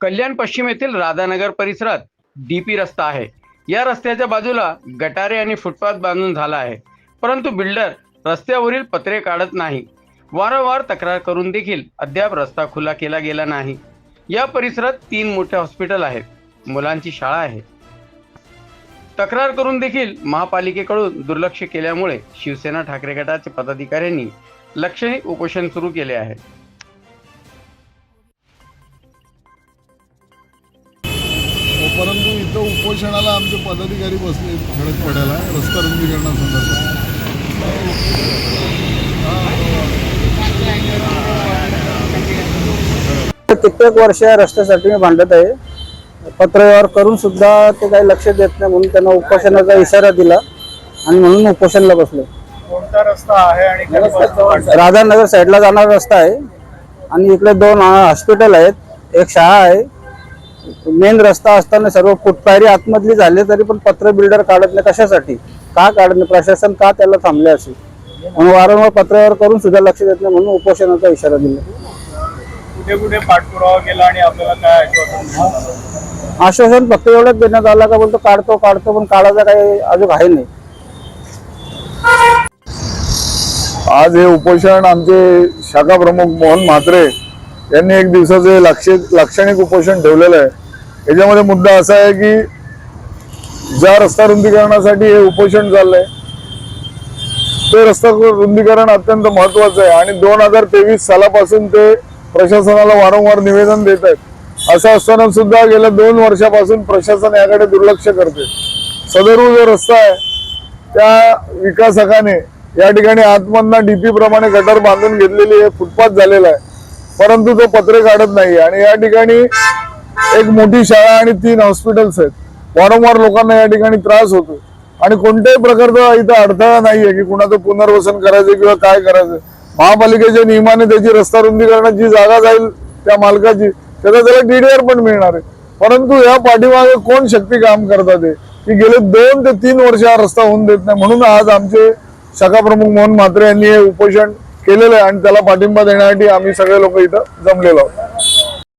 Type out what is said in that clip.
कल्याण पश्चिम येथील राधानगर परिसरात डीपी रस्ता आहे. या रस्त्याच्या बाजूला गटारे आणि फुटपाथ बांधून झाला आहे. परंतु बिल्डर रस्त्यावरील पत्रे काढत नाही. वारंवार तक्रार करून देखील अद्याप रस्ता खुला केला गेला नाही. या परिसरात तीन मोठे हॉस्पिटल आहेत. मुलांची शाळा आहे. तक्रार करून देखील महापालिकेकडून दुर्लक्ष केल्यामुळे शिवसेना ठाकरे गटाच्या पदाधिकाऱ्यांनी लक्षणीय उपोषण सुरू केले आहे. परंतु इथं उपोषणाला आमचे पदाधिकारी बसले ठळक पडायला रस्ता रुंदीकरणासंदर्भात. कित्येक वर्ष या रस्त्यासाठी मी भांडत आहे. पत्रव्यवहार करून सुद्धा ते काही लक्ष देत नाही म्हणून त्यांना उपोषणाचा इशारा दिला आणि म्हणून उपोषणला बसलो. कोणता रस्ता आहे आणि? राधानगर साईडला जाणारा रस्ता आहे. आणि इकडे दोन हॉस्पिटल आहेत. एक शाळा आहे. मेन रस्ता असताना सर्व फुटपायरी आतमधली झाले तरी पण पत्र बिल्डर काढत नाही. कशासाठी? का काढत नाही? प्रशासन का त्याला थांबले असे म्हणून वारंवार पत्रव्यवहार करून सुद्धा लक्ष देत नाही म्हणून उपोषणाचा इशारा दिला. कुठे कुठे पाठपुरावा केला आणि आपल्याला काय आश्वासन? आश्वासन फक्त एवढंच देण्यात आलं का बोलतो काढतो काढतो पण काढायचा काही अजून आहे नाही. आज हे उपोषण आमचे शाखा प्रमुख मोहन म्हात्रे यांनी एक दिवसाचे लाक्ष लाक्षणिक उपोषण ठेवलेलं आहे. याच्यामध्ये मुद्दा असा आहे की ज्या रस्ता रुंदीकरणासाठी हे उपोषण चाललंय ते रस्ता रुंदीकरण अत्यंत महत्वाचं आहे आणि दोन हजार तेवीस सालापासून ते प्रशासनाला वारंवार निवेदन देत आहेत. असं असताना सुद्धा गेल्या दोन वर्षापासून प्रशासन याकडे दुर्लक्ष करते सदरू जो रस्ता आहे त्या विकासकाने या ठिकाणी आतमधना डीपी प्रमाणे गटर बांधून घेतलेली आहे फुटपाथ झालेला आहे. परंतु तो पत्रे काढत नाही. आणि या ठिकाणी एक मोठी शाळा आणि तीन हॉस्पिटल्स आहेत. वारंवार लोकांना या ठिकाणी त्रास होतो. आणि कोणत्याही प्रकारचा इथं अडथळा नाहीये की कुणाचं पुनर्वसन करायचं किंवा काय करायचं. महापालिकेच्या नियमाने त्याची रस्ता रुंदीकरणाची जागा जाईल त्या मालकाची त्याचा त्याला डीडीआर पण मिळणार आहे. परंतु या पाठीमागे कोण शक्ती काम करतात आहे की गेले दोन ते तीन वर्ष हा रस्ता होऊन देत नाही. म्हणून आज आमचे शाखा प्रमुख मोहन म्हात्रे यांनी हे उपोषण केलेलं आहे आणि त्याला पाठिंबा देण्यासाठी आम्ही सगळे लोक इथं जमलेलो आहोत.